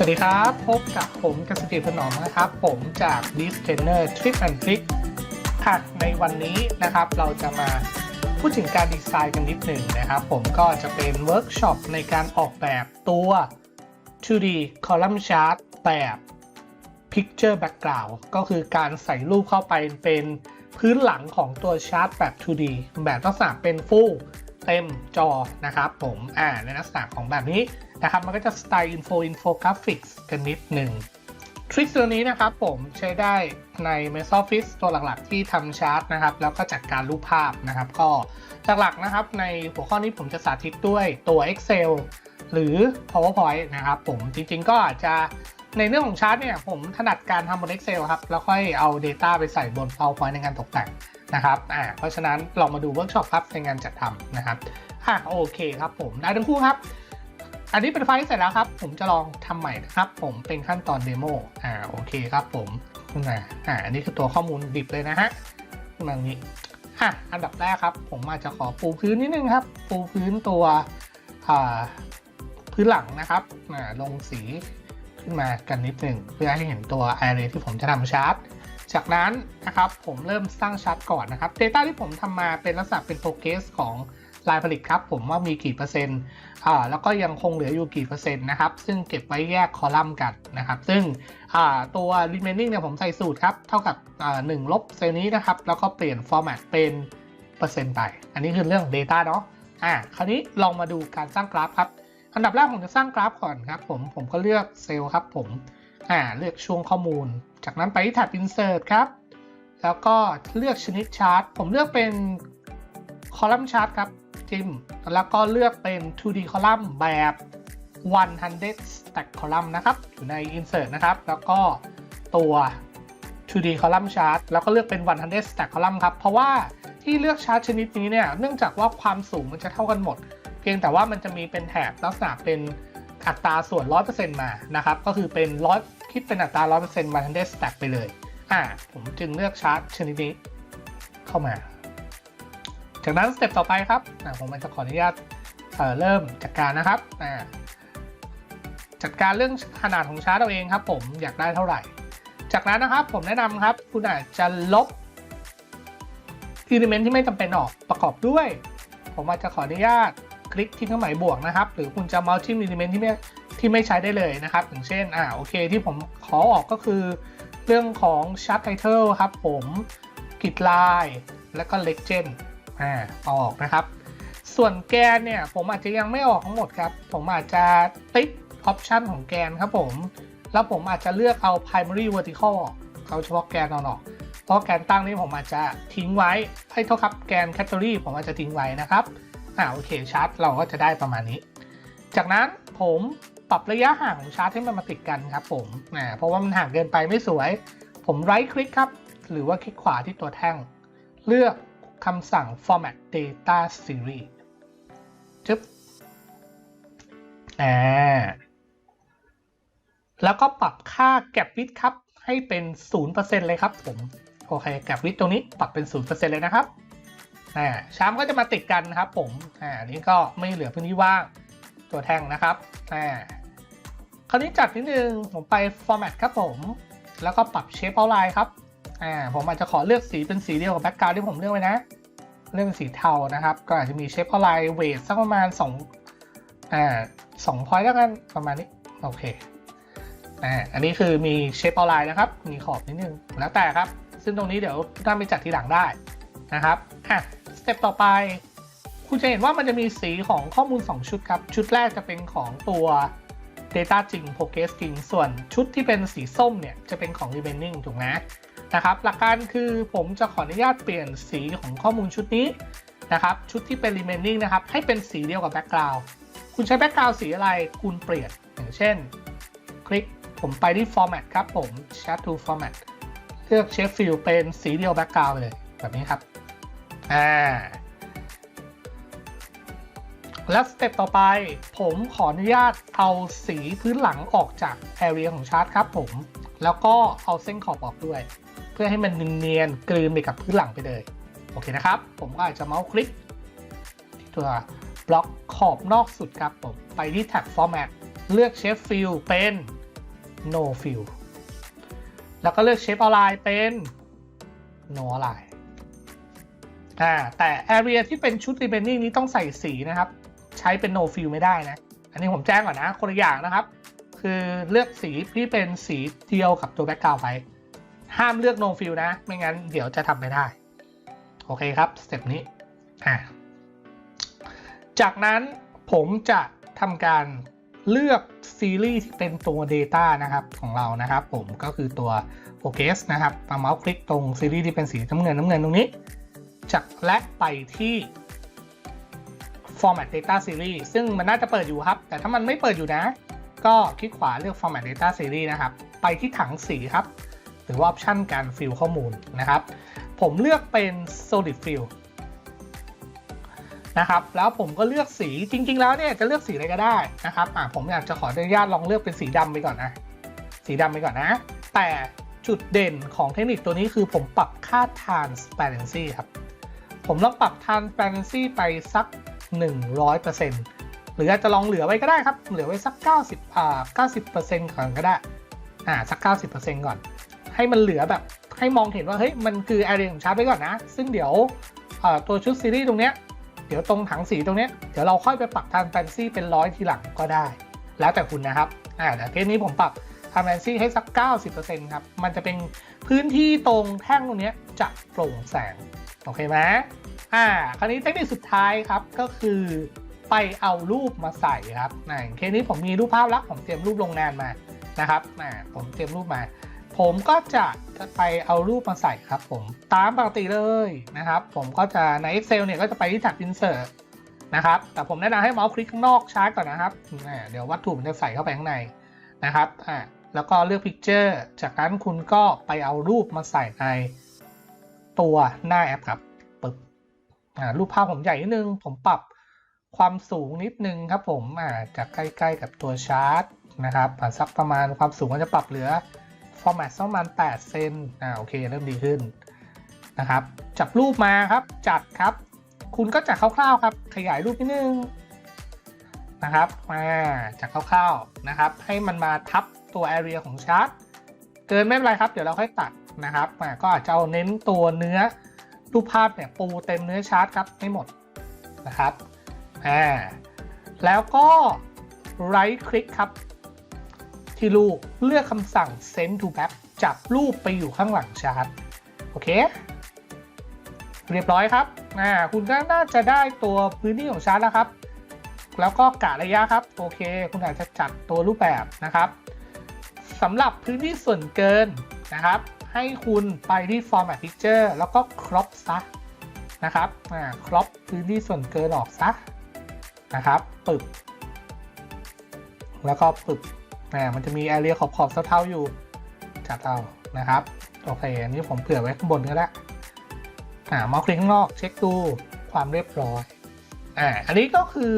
สวัสดีครับ พบกับผมกสิกิพนอมนะครับ ผมจาก d i s t r a i n e r Trip and Trick ค่ะในวันนี้นะครับเราจะมาพูดถึงการดีไซน์กันนิดหนึ่งนะครับ ผมก็จะเป็นเวิร์กช็อปในการออกแบบตัว 2D column chart แบบ Picture Background ก็คือการใส่รูปเข้าไปเป็นพื้นหลังของตัวชาร์ตแบบ 2D แบบลักษณะเป็น full เต็มจอนะครับผมอ่าในลักษณะของแบบนี้ นะครับมันก็จะสไตล์ info infographics กันนิดหนึ่งทริคตัวนี้นะครับผมใช้ได้ใน Microsoft Office ตัวหลักๆ ที่ทำชาร์ตนะครับ แล้วก็จัดการรูปภาพนะครับ ก็หลักๆนะครับ ในหัวข้อนี้ผมจะสาธิตด้วยตัว Excel หรือ PowerPoint นะครับผมจริงๆก็อาจจะในเรื่องของชาร์ตเนี่ยผมถนัดการทำบน Excel ครับ แล้วค่อยเอา Data ไปใส่บน PowerPoint ในการตกแต่งนะครับอ่าเพราะฉะนั้นเรามาดูเวิร์กช็อปครับในงานจัดทำนะครับอะโอเคครับผมได้ทั้งคู่ครับ อันนี้เป็นไฟล์ที่เสร็จแล้วครับ ผมจะลองทำใหม่นะครับ ผมเป็นขั้นตอนเดโมอ่าโอเคครับผมขึ้นมาอ่าอันนี้คือตัวข้อมูลดิบเลยนะฮะขึ้นมาอย่างนี้อะอันดับแรกครับ ผมอาจจะขอปูพื้นนิดนึงครับ ปูพื้นตัวอ่าพื้นหลังนะครับอ่าลงสีขึ้นมากันนิดหนึ่งเพื่อให้เห็นตัว array ที่ผมจะทำชาร์ตจากนั้นนะครับผมเริ่มสร้างชาร์ตก่อนนะครับ Data ที่ผมทำมาเป็นลักษณะเป็นโ o เกสของ รายผลิตครับผมว่ามีกี่เปอร์เซ็นต์อ่าแล้วก็ยังคงเหลืออยู่กี่เปอร์เซ็นต์นะครับ ซึ่งเก็บไว้แยกคอลัมน์กันนะครับ ซึ่งอ่าตัว remaining เนี่ยผมใส่สูตรครับ เท่ากับอ่าหนึ่งลบเซลล์นี้นะครับ แล้วก็เปลี่ยน format เป็นเปอร์เซ็นต์ไป อันนี้คือเรื่อง Data เนาะอ่าคราวนี้ลองมาดูการสร้างกราฟครับ อันดับแรกผมจะสร้างกราฟก่อนครับผม ผมก็เลือกเซลล์ครับผมอ่าเลือกช่วงข้อมูล จากนั้นไปที่แท็บ insert ครับ แล้วก็เลือกชนิดชาร์ต ผมเลือกเป็นคอลัมน์ชาร์ตครับ จิ้ม แล้วก็เลือกเป็น 2D คอลัมน์แบบ 100 stack column นะครับ อยู่ใน insert นะครับ แล้วก็ตัว 2D column chart แล้วก็เลือกเป็น 100 stack column ครับ เพราะว่าที่เลือกชาร์ตชนิดนี้เนี่ย เนื่องจากว่าความสูงมันจะเท่ากันหมด เพียงแต่ว่ามันจะมีเป็นแถบลักษณะเป็นอัตราส่วน 100%มานะครับ ก็คือเป็นร้อยคิดเป็นอัตรา 100% 100 stack ไปเลย อ่า ผมจึงเลือกชาร์ตชนิดนี้เข้ามา จากนั้นสเต็ปต่อไปครับผมจะขออนุญาตเเริ่มจัดการนะครับจัดการเรื่องขนาดของชาร์ตเราเองครับ ผมอยากได้เท่าไหร่ จากนั้นนะครับผมแนะนำครับ คุณอาจจะลบอิเลเมนที่ไม่จำเป็นออกประกอบด้วย ผมอาจจะขออนุญาตคลิกที่เครื่องหมายบวกนะครับ หรือคุณจะเมาส์จิ้มอิเลเมนที่ไม่ที่ไม่ใช้ได้เลยนะครับ อย่างเช่นอ่าโอเคที่ผมขอออกก็คือเรื่องของชาร์ตไทเทลครับผมกิดลายและก็เล g เจน อ่าออกนะครับ ส่วนแกนเนี่ยผมอาจจะยังไม่ออกทั้งหมดครับ ผมอาจจะติ๊กออปชันของแกนครับผม แล้วผมอาจจะเลือกเอา primary vertical ออกเอาเฉพาะแกนอออก เพราะแกนตั้งนี่ผมอาจจะทิ้งไว้ให้เท่ากับแกน category ผมอาจจะทิ้งไว้นะครับ อ่าโอเคชาร์ตเราก็จะได้ประมาณนี้ จากนั้นผมปรับระยะห่างของชาร์ตให้มันมาติดกันครับผมอ่าเพราะว่ามันห่างเกินไปไม่สวย ผมไรท์คลิกครับ หรือว่าคลิกขวาที่ตัวแท่ง เลือก คำสั่ง format data series จึ๊บอ่าแล้วก็ปรับค่า gap width ครับ ให้เป็น 0%เลยครับผม โอเค gap width ตรงนี้ปรับเป็น 0%เลยนะครับอ่าชามก็จะมาติดกันนะครับผมอ่านี้ก็ไม่เหลือพื้นที่ว่างตัวแท่งนะครับอ่าคราวนี้จัดนิดนึงผมไป format ครับผม แล้วก็ปรับ shape outline ครับ อ่าผมอาจจะขอเลือกสีเป็นสีเดียวกับ background ที่ผมเลือกไว้นะ เลือกเป็นสีเทานะครับ ก็อาจจะมี shape outline weight สักประมาณ2อ่า2 point แล้วกันประมาณนี้โอเคอ่าอันนี้คือมี shape outline นะครับ มีขอบนิดนึงแล้วแต่ครับ ซึ่งตรงนี้เดี๋ยวท่านไปจัดทีหลังได้นะครับอะสเต็ปต่อไป คุณจะเห็นว่ามันจะมีสีของข้อมูล 2 ชุดครับ ชุดแรกจะเป็นของตัว Data จริง Progress จริง ส่วนชุดที่เป็นสีส้มเนี่ย จะเป็นของ Remaining ถูกไหม นะครับ หลักการคือผมจะขออนุญาตเปลี่ยนสีของข้อมูลชุดนี้นะครับ ชุดที่เป็น Remaining นะครับ ให้เป็นสีเดียวกับ Background คุณใช้ Background สีอะไร คุณเปลี่ยน อย่างเช่น คลิกผมไปที่ Format ครับผม Chat to Format เลือก Shape Fill เป็นสีเดียว Background เลย แบบนี้ครับ อ่า แล้วสเต็ปต่อไป ผมขออนุญาตเอาสีพื้นหลังออกจาก Area ของชาร์ตครับผม แล้วก็เอาเส้นขอบออกด้วย พื่อให้มันเนียนกลืนไปกับพื้นหลังไปเลย โอเคนะครับ ผมก็อาจจะเมาส์คลิกที่ตัวบล็อกขอบนอกสุดครับผมไปที่แท็บ Format เลือก Shape Fill เป็น no fill แล้วก็เลือก shape align เป็น no align อ่าแต่ area ที่เป็นชุด remaining นี้ต้องใส่สีนะครับ ใช้เป็น no fill ไม่ได้นะ อันนี้ผมแจ้งก่อนนะ คนละอย่างนะครับ คือเลือกสีที่เป็นสีเดียวกับตัว background ไว้ ห้ามเลือก no fill นะ ไม่งั้นเดี๋ยวจะทำไม่ได้ โอเคครับสเต็ปนี้อ่าจากนั้นผมจะทำการเลือกซีรีส์ที่เป็นตัว Data นะครับของเรานะครับ ผมก็คือตัว Focus นะครับมาเมาส์คลิกตรงซีรีส์ที่เป็นสีน้ำเงินน้ำเงินตรงนี้ จากและไปที่ Format Data Series ซึ่งมันน่าจะเปิดอยู่ครับ แต่ถ้ามันไม่เปิดอยู่นะ ก็คลิกขวาเลือก Format Data Series นะครับ ไปที่ถังสีครับ หรือว่าออปชันการฟิลข้อมูลนะครับ ผมเลือกเป็น Solid Fill นะครับแล้วผมก็เลือกสีจริง ๆ แล้วเนี่ยจะเลือกสีอะไรก็ได้นะครับอะผมอยากจะขออนุญาตลองเลือกเป็นสีดำไปก่อนนะสีดำไปก่อนนะ แต่จุดเด่นของเทคนิคตัวนี้คือผมปรับค่า transparency ครับ ผมลองปรับ transparency ไปสัก 100%หรืออาจจะลองเหลือไว้ก็ได้ครับ เหลือไว้สัก 90อ่า90%ก่อนก็ได้อ่าสัก 90%ก่อน ให้มันเหลือแบบให้มองเห็นว่าเฮ้ยมันคือ area ของชาร์ตไปก่อนนะ ซึ่งเดี๋ยวตัวชุดซีรีส์ตรงเนี้ยเดี๋ยวตรงถังสีตรงเนี้ยเดี๋ยวเราค่อยไปปรับ transparency เป็นร้อยทีหลังก็ได้ แล้วแต่คุณนะครับอ่าแต่เคสนี้ผมปรับ transparency ให้สัก 90%ครับมันจะเป็นพื้นที่ตรงแท่งตรงเนี้ยจะโปร่งแสงโอเคไหมอ่าคราวนี้เทคนิคสุดท้ายครับก็คือไปเอารูปมาใส่ครับอ่าเคสนี้ผมมีรูปภาพแล้วผมเตรียมรูปลงงานมานะครับอ่าผมเตรียมรูปมา ผมก็จะไปเอารูปมาใส่ครับผมตามปกติเลยนะครับ ผมก็จะใน Excel เนี่ยก็จะไปที่แท็บ Insert นะครับ แต่ผมแนะนำให้เมาส์คลิกข้างนอกชาร์จก่อนนะครับอ่เดี๋ยววัตถุมันจะใส่เข้าไปข้างในนะครับอ่าแล้วก็เลือก Picture จากนั้นคุณก็ไปเอารูปมาใส่ในตัวหน้าแอปครับปึ๊บอ่ารูปภาพผมใหญ่นิดนึง ผมปรับความสูงนิดนึงครับผมอ่าจากใกล้ๆกับตัวชาร์ตนะครับสักประมาณความสูงก็จะปรับเหลือ format สักประมาณ8เซนอ่าโอเค เริ่มดีขึ้นนะครับ จับรูปมาครับ จัดครับ คุณก็จัดคร่าวๆครับ ขยายรูปนิดนึงนะครับมาจัดคร่าวๆนะครับ ให้มันมาทับตัว area ของชาร์ตเกินไม่เป็นไรครับ เดี๋ยวเราค่อยตัดนะครับอ่าก็อาจจะเอาเน้นตัวเนื้อรูปภาพเนี่ยปูเต็มเนื้อชาร์ตครับให้หมดนะครับอ่าแล้วก็ right click ครับ ที่รูปเลือกคำสั่ง send to back จับรูปไปอยู่ข้างหลังชาร์ตโอเค เรียบร้อยครับอ่าคุณก็น่าจะได้ตัวพื้นที่ของชาร์ตแล้วครับ แล้วก็กะระยะครับ โอเค คุณอาจจะจัดตัวรูปแบบนะครับสำหรับพื้นที่ส่วนเกินนะครับ ให้คุณไปที่ format picture แล้วก็ crop ซะนะครับอ่า crop พื้นที่ส่วนเกินออกซะนะครับปึบแล้วก็ปึบ อ่ามันจะมี area ขอบขอบเท่าๆอยู่จัดเอานะครับ โอเค อันนี้ผมเผื่อไว้ข้างบนก็แล้อ่ามาคลิกข้างนอกเช็คดูความเรียบร้อยอ่าอันนี้ก็คือ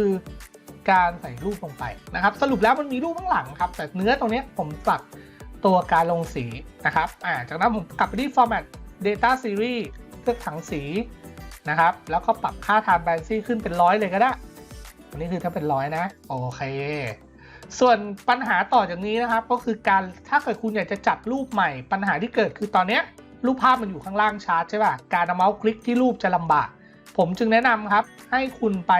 การใส่รูปลงไปนะครับ สรุปแล้วมันมีรูปข้างหลังครับ แต่เนื้อตรงนี้ผมปรับตัวการลงสีนะครับอ่าจากนั้นผมกลับไปที่ format data series เลือกถังสีนะครับ แล้วก็ปรับค่า transparency ขึ้นเป็นร้อยเลยก็ได้ อันนี้คือถ้าเป็นร้อยนะ โอเค ส่วนปัญหาต่อจากนี้นะครับ ก็คือการถ้าเกิดคุณอยากจะจัดรูปใหม่ ปัญหาที่เกิดคือตอนนี้รูปภาพมันอยู่ข้างล่างชาร์ตใช่ป่ะการเอาเมาส์คลิกที่รูปจะลำบาก ผมจึงแนะนำครับ ให้คุณไป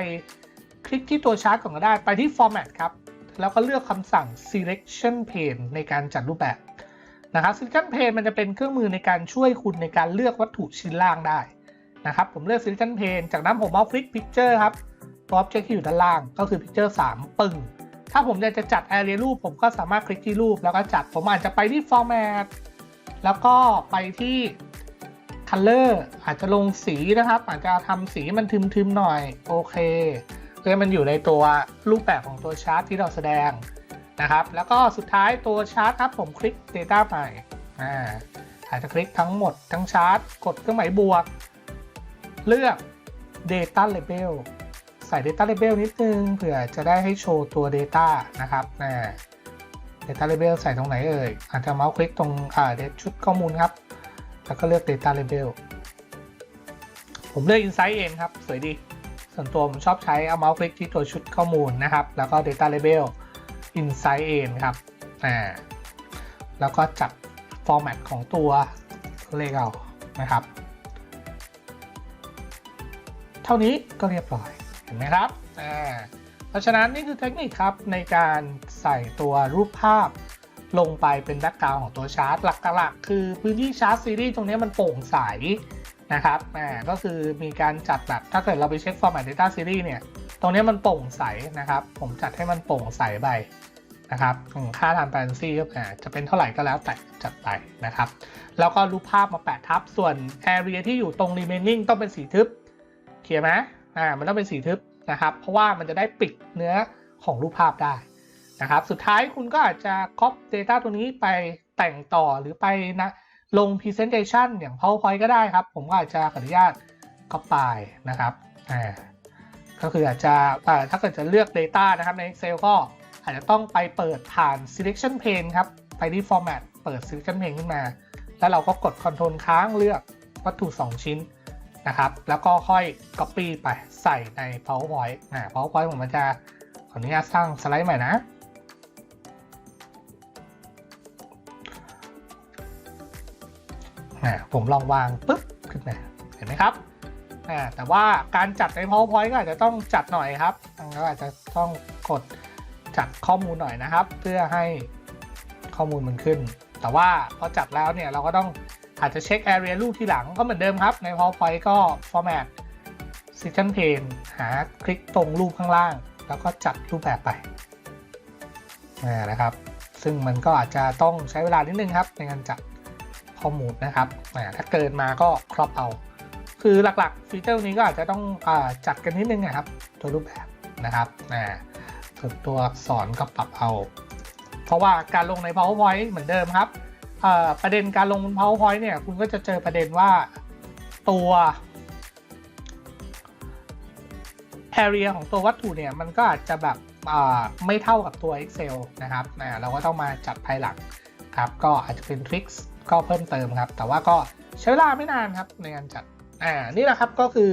คลิกที่ตัวชาร์ตก่อนก็ได้ไปที่ format ครับ แล้วก็เลือกคำสั่ง selection pane ในการจัดรูปแบบนะครับ selection pane มันจะเป็นเครื่องมือในการช่วยคุณในการเลือกวัตถุชิ้นล่างได้นะครับผมเลือก selection pane จากนั้นผมเอาคลิก picture ครับตัว object ที่อยู่ด้านล่างก็คือ picture 3 ปึ้ง ถ้าผมอยากจะจัด area รูป ผมก็สามารถคลิกที่รูปแล้วก็จัด ผมอาจจะไปที่ format แล้วก็ไปที่ color อาจจะลงสีนะครับ อาจจะทำสีมันทึมๆหน่อย โอเคเพื่อมันอยู่ในตัวรูปแบบของตัวชาร์ตที่เราแสดงนะครับ แล้วก็สุดท้ายตัวชาร์ตครับผมคลิก data ใหม่อ่าอาจจะคลิกทั้งหมดทั้งชาร์ตกดเครื่องหมายบวก เลือก data label ใส่ Data Label นิดนึงเผื่อจะได้ให้โชว์ตัว Data นะครับนะ Data Label ใส่ตรงไหนเอ่ย อาจจะเมาส์คลิกตรงอ่าชุดข้อมูลครับ แล้วก็เลือก Data Label ผมเลือก Insight เองครับ สวยดี ส่วนตัวผมชอบใช้เอาเมาส์คลิกที่ตัวชุดข้อมูลนะครับ แล้วก็ Data Label Insight เองครับอ่าแล้วก็จัดฟอร์แมตของตัวเลขเอานะครับ เท่านี้ก็เรียบร้อย ห็นไหมครับอ่าเพราะฉะนั้นนี่คือเทคนิคครับในการใส่ตัวรูปภาพลงไปเป็นแบ็กกราวของตัวชาร์ตหลักๆ คือพื้นที่ชาร์ตซีรีส์ตรงนี้มันโปร่งใสนะครับอ่าก็คือมีการจัดแบบถ้าเกิดเราไปเช็ค Format Data Series เนี่ย ตรงนี้มันโปร่งใสนะครับ ผมจัดให้มันโปร่งใสไปนะครับค่า transparency ก็อ่จะเป็นเท่าไหร่ก็แล้วแต่จัดไปนะครับ แล้วก็รูปภาพมาแปะทับ ส่วน area ที่อยู่ตรง remaining ต้องเป็นสีทึบ เคลียร์ไหม อ่ามันต้องเป็นสีทึบนะครับ เพราะว่ามันจะได้ปิดเนื้อของรูปภาพได้นะครับ สุดท้ายคุณก็อาจจะ copy data ตัวนี้ไปแต่งต่อหรือไปนะลง presentation อย่าง PowerPoint ก็ได้ครับ ผมก็อาจจะขออนุญาต copy นะครับอ่าก็คืออาจจะอ่ถ้าเกิดจะเลือก data นะครับใน Excel ก็อาจจะต้องไปเปิดผ่าน selection pane ครับ ไปที่ format เปิด selection pane ขึ้นมา แล้วเราก็กด Ctrl ค้างเลือกวัตถุ 2 ชิ้น นะครับ แล้วก็ค่อย Copy ไปใส่ใน PowerPoint อ่า PowerPoint ผมมันจะขออนุญาตสร้างสไลด์ใหม่นะอ่าผมลองวางปึ๊บขึ้นมาเห็นไหมครับ แต่ว่าการจัดใน PowerPoint ก็อาจจะต้องจัดหน่อยครับก็อาจจะต้องกดจัดข้อมูลหน่อยนะครับ เพื่อให้ข้อมูลมันขึ้น แต่ว่าพอจัดแล้วเนี่ยเราก็ต้อง อาจจะเช็ค area รูปที่หลังก็เหมือนเดิมครับ ใน PowerPoint ก็ format section pane หาคลิกตรงรูปข้างล่าง แล้วก็จัดรูปแบบไปอ่นะครับ ซึ่งมันก็อาจจะต้องใช้เวลานิดนึงครับ ในการจัดข้อมูลนะครับถ้าเกินมาก็ครอปเอา คือหลักๆฟีเจอร์นี้ก็อาจจะต้องอจัดกันนิดนึงนะครับ ตัวรูปแบบนะครับส่วนตัวอักษรก็ปรับเอา เพราะว่าการลงใน PowerPoint เหมือนเดิมครับ ประเด็นการลงบน PowerPoint เนี่ยคุณก็จะเจอประเด็นว่าตัว area ของตัววัตถุเนี่ยมันก็อาจจะแบบไม่เท่ากับตัว Excel นะครับอ่เราก็ต้องมาจัดภายหลังครับก็อาจจะเป็นทริคก็เพิ่มเติมครับ แต่ว่าก็ใช้เวลาไม่นานครับในการจัดอ่านี่แหละครับก็คือ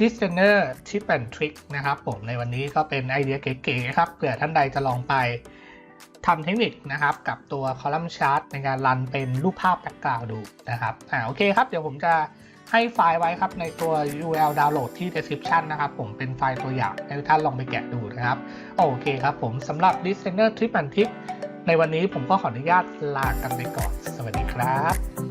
Designer Tip and Trick นะครับผมในวันนี้ก็เป็นไอเดียเก๋ๆครับเผื่อท่านใดจะลองไป ทำเทคนิคนะครับกับตัวคอลัมน์ชาร์ตในการรันเป็นรูปภาพแบ็กกราวดูนะครับอ่าโอเคครับเดี๋ยวผมจะให้ไฟล์ไว้ครับในตัว URL ดาวน์โหลดที่ description นะครับ ผมเป็นไฟล์ตัวอย่างให้ท่านลองไปแกะดูนะครับ โอเคครับผมสำหรับ Designer Tip and Tip ในวันนี้ผมก็ขออนุญาตลากันไปก่อน สวัสดีครับ